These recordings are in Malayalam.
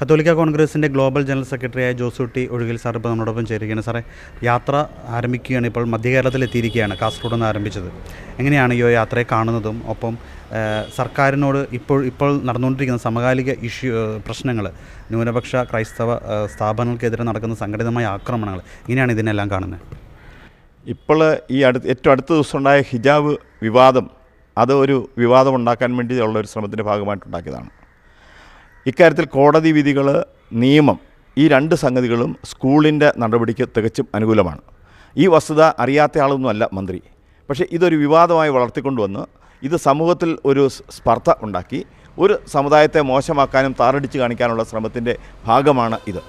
കത്തോലിക്ക കോൺഗ്രസിന്റെ ഗ്ലോബൽ ജനറൽ സെക്രട്ടറിയായ ജോസൂട്ടി ഒഴുകിൽ സാർ ഇപ്പോൾ നമ്മളോടൊപ്പം ചേരുകയാണ്. സാറേ യാത്ര ആരംഭിക്കുകയാണ് ഇപ്പോൾ മധ്യകേരളത്തിൽ എത്തിയിരിക്കുകയാണ് കാസർഗോഡ് നിന്ന് ആരംഭിച്ചത്. എങ്ങനെയാണ് ഈ യാത്രയെ കാണുന്നതും ഒപ്പം സർക്കാരിനോട് ഇപ്പോൾ ഇപ്പോൾ നടന്നുകൊണ്ടിരിക്കുന്ന സമകാലിക ഇഷ്യൂ പ്രശ്നങ്ങൾ ന്യൂനപക്ഷ ക്രൈസ്തവ സ്ഥാപനങ്ങൾക്കെതിരെ നടക്കുന്ന സംഘടിതമായ ആക്രമണങ്ങൾ ഇങ്ങനെയാണ് ഇതിനെല്ലാം കാണുന്നത്? ഇപ്പോൾ ഈ അടുത്ത് ഏറ്റവും അടുത്ത ദിവസം ഉണ്ടായ ഹിജാബ് വിവാദം അത് ഒരു വിവാദം ഉണ്ടാക്കാൻ വേണ്ടിയുള്ള ഒരു ശ്രമത്തിന്റെ ഭാഗമായിട്ടുണ്ടാക്കിയതാണ്. ഇക്കാര്യത്തിൽ കോടതി വിധികൾ നിയമം ഈ രണ്ട് സംഗതികളും സ്കൂളിന്റെ നടപടിക്ക് തികച്ചും അനുകൂലമാണ്. ഈ വസ്തുത അറിയാത്ത ആളൊന്നുമല്ല മന്ത്രി. പക്ഷേ ഇതൊരു വിവാദമായി വളർത്തിക്കൊണ്ടുവന്ന് ഇത് സമൂഹത്തിൽ ഒരു സ്പർദ്ധ ഉണ്ടാക്കി ഒരു സമുദായത്തെ മോശമാക്കാനും താറടിച്ച് കാണിക്കാനുള്ള ശ്രമത്തിന്റെ ഭാഗമാണ് ഇത്.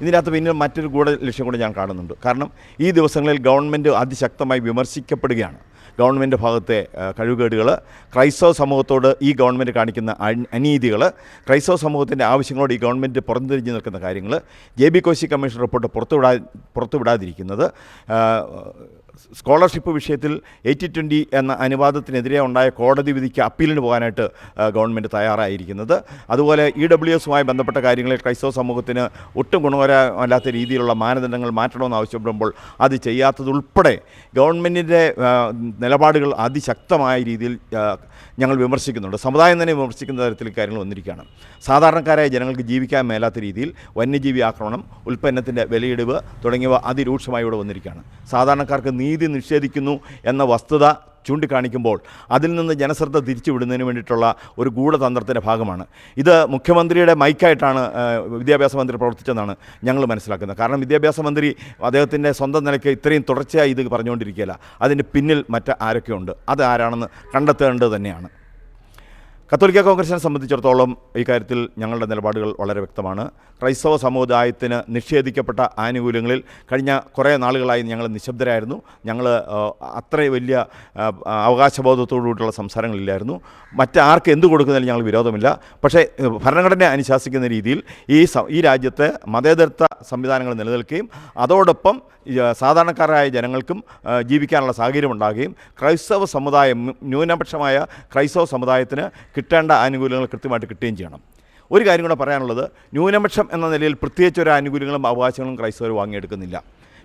ഇതിനകത്ത് പിന്നെ മറ്റൊരു ഗൂഢ ലക്ഷ്യം കൂടി ഞാൻ കാണുന്നുണ്ട്. കാരണം ഈ ദിവസങ്ങളിൽ ഗവൺമെന്റ് അതിശക്തമായി വിമർശിക്കപ്പെടുകയാണ്. ഗവൺമെന്റ് ഭാഗത്തെ കഴിവുകേടുകൾ ക്രൈസ്തവ സമൂഹത്തോട് ഈ ഗവൺമെന്റ് കാണിക്കുന്ന അനീതികൾ ക്രൈസ്തവ സമൂഹത്തിന്റെ ആവശ്യങ്ങളോട് ഈ ഗവൺമെന്റ് പുറംതിരിഞ്ഞ് നിൽക്കുന്ന കാര്യങ്ങൾ J B Koshy commission report പുറത്തുവിടാ പുറത്തുവിടാതിരിക്കുന്നത് സ്കോളർഷിപ്പ് വിഷയത്തിൽ എയ്റ്റി ട്വന്റി എന്ന അനുവാദത്തിനെതിരെ ഉണ്ടായ കോടതി വിധിക്ക് അപ്പീലിന് പോകാനായിട്ട് ഗവൺമെന്റ് തയ്യാറായിരിക്കുന്നത്. അതുപോലെ ഇ ഡബ്ല്യു എസുമായി ബന്ധപ്പെട്ട കാര്യങ്ങളിൽ ക്രൈസ്തവ സമൂഹത്തിന് ഒട്ടും ഗുണകരമല്ലാത്ത രീതിയിലുള്ള മാനദണ്ഡങ്ങൾ മാറ്റണമെന്ന് ആവശ്യപ്പെടുമ്പോൾ അത് ചെയ്യാത്തതുൾപ്പെടെ ഗവൺമെന്റിന്റെ നിലപാടുകൾ അതിശക്തമായ രീതിയിൽ ഞങ്ങൾ വിമർശിക്കുന്നുണ്ട്. സമുദായം തന്നെ വിമർശിക്കുന്ന തരത്തിൽ കാര്യങ്ങൾ വന്നിരിക്കുകയാണ്. സാധാരണക്കാരായ ജനങ്ങൾക്ക് ജീവിക്കാൻ മേലാത്ത രീതിയിൽ വന്യജീവി ആക്രമണം ഉൽപ്പന്നത്തിന്റെ വിലയിടിവ് തുടങ്ങിയവ അതിരൂക്ഷമായി ഇവിടെ വന്നിരിക്കുകയാണ്. സാധാരണക്കാർക്ക് നീതി നിഷേധിക്കുന്നു എന്ന വസ്തുത ചൂണ്ടിക്കാണിക്കുമ്പോൾ അതിൽ നിന്ന് ജനശ്രദ്ധ തിരിച്ചുവിടുന്നതിന് വേണ്ടിയിട്ടുള്ള ഒരു ഗൂഢതന്ത്രത്തിന്റെ ഭാഗമാണ്. ഇത് മുഖ്യമന്ത്രിയുടെ മൈക്കായിട്ടാണ് വിദ്യാഭ്യാസ മന്ത്രി പ്രവർത്തിച്ചതെന്നാണ് ഞങ്ങൾ മനസ്സിലാക്കുന്നത്. കാരണം വിദ്യാഭ്യാസ മന്ത്രി അദ്ദേഹത്തിന്റെ സ്വന്തം നിലയ്ക്ക് ഇത്രയും തുടർച്ചയായി ഇത് പറഞ്ഞുകൊണ്ടിരിക്കുകയില്ല. അതിന്റെ പിന്നിൽ മറ്റ് ആരൊക്കെയുണ്ട്? അത് ആരാണെന്ന് കണ്ടെത്തേണ്ടത് തന്നെയാണ്. കത്തോലിക്ക കോൺഗ്രസിനെ സംബന്ധിച്ചിടത്തോളം ഈ കാര്യത്തിൽ ഞങ്ങളുടെ നിലപാടുകൾ വളരെ വ്യക്തമാണ്. ക്രൈസ്തവ സമുദായത്തിന് നിഷേധിക്കപ്പെട്ട ആനുകൂല്യങ്ങളിൽ കഴിഞ്ഞ കുറേ നാളുകളായി ഞങ്ങൾ നിശബ്ദരായിരുന്നു. ഞങ്ങൾ അത്ര വലിയ അവകാശബോധത്തോടുകൂടിയുള്ള സംസാരങ്ങളില്ലായിരുന്നു. മറ്റാർക്ക് എന്ത് കൊടുക്കുന്നതിൽ ഞങ്ങൾ വിരോധമില്ല. പക്ഷേ ഭരണഘടന അനുശാസിക്കുന്ന രീതിയിൽ ഈ ഈ രാജ്യത്തെ മതേതരത്വ സംവിധാനങ്ങൾ നിലനിൽക്കുകയും അതോടൊപ്പം സാധാരണക്കാരായ ജനങ്ങൾക്കും ജീവിക്കാനുള്ള സാഹചര്യം ഉണ്ടാകുകയും ക്രൈസ്തവ സമുദായം ന്യൂനപക്ഷമായ ക്രൈസ്തവ സമുദായത്തിന് കിട്ടേണ്ട ആനുകൂല്യങ്ങൾ കൃത്യമായിട്ട് കിട്ടുകയും ചെയ്യണം. ഒരു കാര്യം കൂടെ പറയാനുള്ളത് ന്യൂനപക്ഷം എന്ന നിലയിൽ പ്രത്യേകിച്ച് ഒരു ആനുകൂല്യങ്ങളും അവകാശങ്ങളും ക്രൈസ്തവർ വാങ്ങിയെടുക്കുന്നില്ല.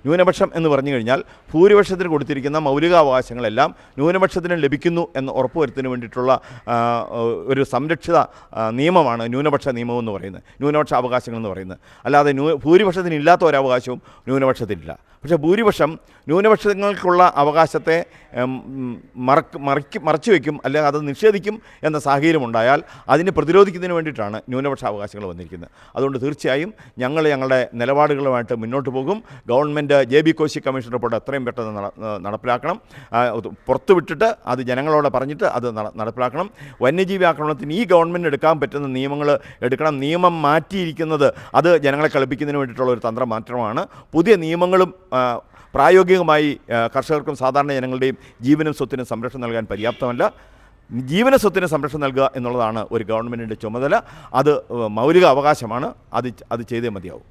ന്യൂനപക്ഷം എന്ന് പറഞ്ഞു കഴിഞ്ഞാൽ ഭൂരിപക്ഷത്തിന് കൊടുത്തിരിക്കുന്ന മൗലികാവകാശങ്ങളെല്ലാം ന്യൂനപക്ഷത്തിന് ലഭിക്കുന്നു എന്ന് ഉറപ്പുവരുത്തുന്നതിന് വേണ്ടിയിട്ടുള്ള ഒരു സംരക്ഷിത നിയമമാണ് ന്യൂനപക്ഷ നിയമം എന്ന് പറയുന്നത്. ന്യൂനപക്ഷ അവകാശങ്ങൾ എന്ന് പറയുന്നത്. അല്ലാതെ ന്യൂ ഭൂരിപക്ഷത്തിന് ഇല്ലാത്ത ഒരവകാശവും ന്യൂനപക്ഷത്തിനില്ല. പക്ഷേ ഭൂരിപക്ഷം ന്യൂനപക്ഷങ്ങൾക്കുള്ള അവകാശത്തെ മറക്ക് മറക്കി മറച്ചു വയ്ക്കും അല്ലെങ്കിൽ അത് നിഷേധിക്കും എന്ന സാഹചര്യം ഉണ്ടായാൽ അതിനെ പ്രതിരോധിക്കുന്നതിന് വേണ്ടിയിട്ടാണ് ന്യൂനപക്ഷ അവകാശങ്ങൾ വന്നിരിക്കുന്നത്. അതുകൊണ്ട് തീർച്ചയായും ഞങ്ങൾ ഞങ്ങളുടെ നിലപാടുകളുമായിട്ട് മുന്നോട്ട് പോകും. Government J B Koshy commission report എത്രയും പെട്ടെന്ന് നടപ്പിലാക്കണം. പുറത്തു വിട്ടിട്ട് പുറത്തുവിട്ടിട്ട് അത് ജനങ്ങളോട് പറഞ്ഞിട്ട് അത് നടപ്പിലാക്കണം. വന്യജീവി ആക്രമണത്തിന് ഈ ഗവൺമെന്റ് എടുക്കാൻ പറ്റുന്ന നിയമങ്ങൾ എടുക്കണം. നിയമം മാറ്റിയിരിക്കുന്നത് അത് ജനങ്ങളെ കളിപ്പിക്കുന്നതിന് വേണ്ടിയിട്ടുള്ള ഒരു തന്ത്രം മാത്രമാണ്. പുതിയ നിയമങ്ങളും പ്രായോഗികമായി കർഷകർക്കും സാധാരണ ജനങ്ങളുടെയും ജീവനും സ്വത്തിനും സംരക്ഷണം നൽകാൻ പര്യാപ്തമല്ല. ജീവന സ്വത്തിന് സംരക്ഷണം നൽകുക എന്നുള്ളതാണ് ഒരു ഗവൺമെന്റിന്റെ ചുമതല. അത് മൗലിക അവകാശമാണ്. അത് അത് ചെയ്തേ മതിയാവും.